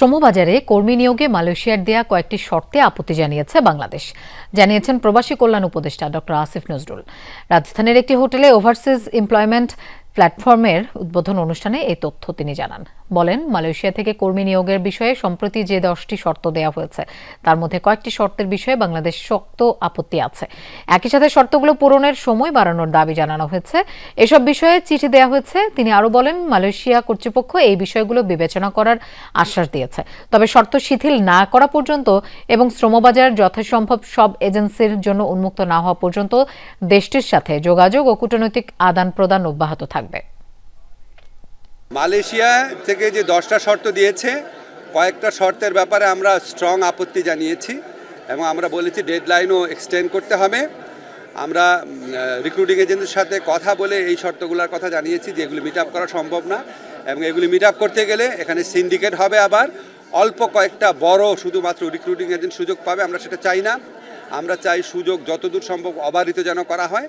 শ্রমবাজারে কর্মী নিয়োগে মালয়েশিয়ার দেয়া কয়েকটি শর্তে আপত্তি জানিয়েছে বাংলাদেশ। জানিয়েছেন প্রবাসী কল্যাণ উপদেষ্টা ডক্টর আসিফ নজরুল। রাজধানীর একটি হোটেলে ওভারসিজ এমপ্লয়মেন্ট প্ল্যাটফর্মের উদ্বোধন অনুষ্ঠানে এই তথ্য তিনি জানান। বলেন, মালয়েশিয়া থেকে কর্মী নিয়োগের বিষয়ে সম্প্রতি যে দশটি শর্ত দেওয়া হয়েছে, তার মধ্যে কয়েকটি শর্তের বিষয়ে বাংলাদেশ শক্ত আপত্তি আছে। একই সাথে শর্তগুলো পূরণের সময় বাড়ানোর দাবি জানানো হয়েছে। এসব বিষয়ে চিঠি দেওয়া হয়েছে। তিনি আরও বলেন, মালয়েশিয়া কর্তৃপক্ষ এই বিষয়গুলো বিবেচনা করার আশ্বাস দিয়েছে। তবে শর্ত শিথিল না করা পর্যন্ত এবং শ্রমবাজার যথাসম্ভব সব এজেন্সির জন্য উন্মুক্ত না হওয়া পর্যন্ত দেশটির সাথে যোগাযোগ ও কূটনৈতিক আদান প্রদান অব্যাহত থাকবে। মালয়েশিয়া থেকে যে দশটা শর্ত দিয়েছে, কয়েকটা শর্তের ব্যাপারে আমরা স্ট্রং আপত্তি জানিয়েছি এবং আমরা বলেছি ডেডলাইনও এক্সটেন্ড করতে হবে। আমরা রিক্রুটিং এজেন্টের সাথে কথা বলে এই শর্তগুলোর কথা জানিয়েছি যে এগুলি মিট করা সম্ভব না এবং এগুলি মিট আপ করতে গেলে এখানে সিন্ডিকেট হবে আবার। অল্প কয়েকটা বড় শুধুমাত্র রিক্রুটিং এজেন্ট সুযোগ পাবে, আমরা সেটা চাই না। আমরা চাই সুযোগ যতদূর সম্ভব অবারিত যেন করা হয়।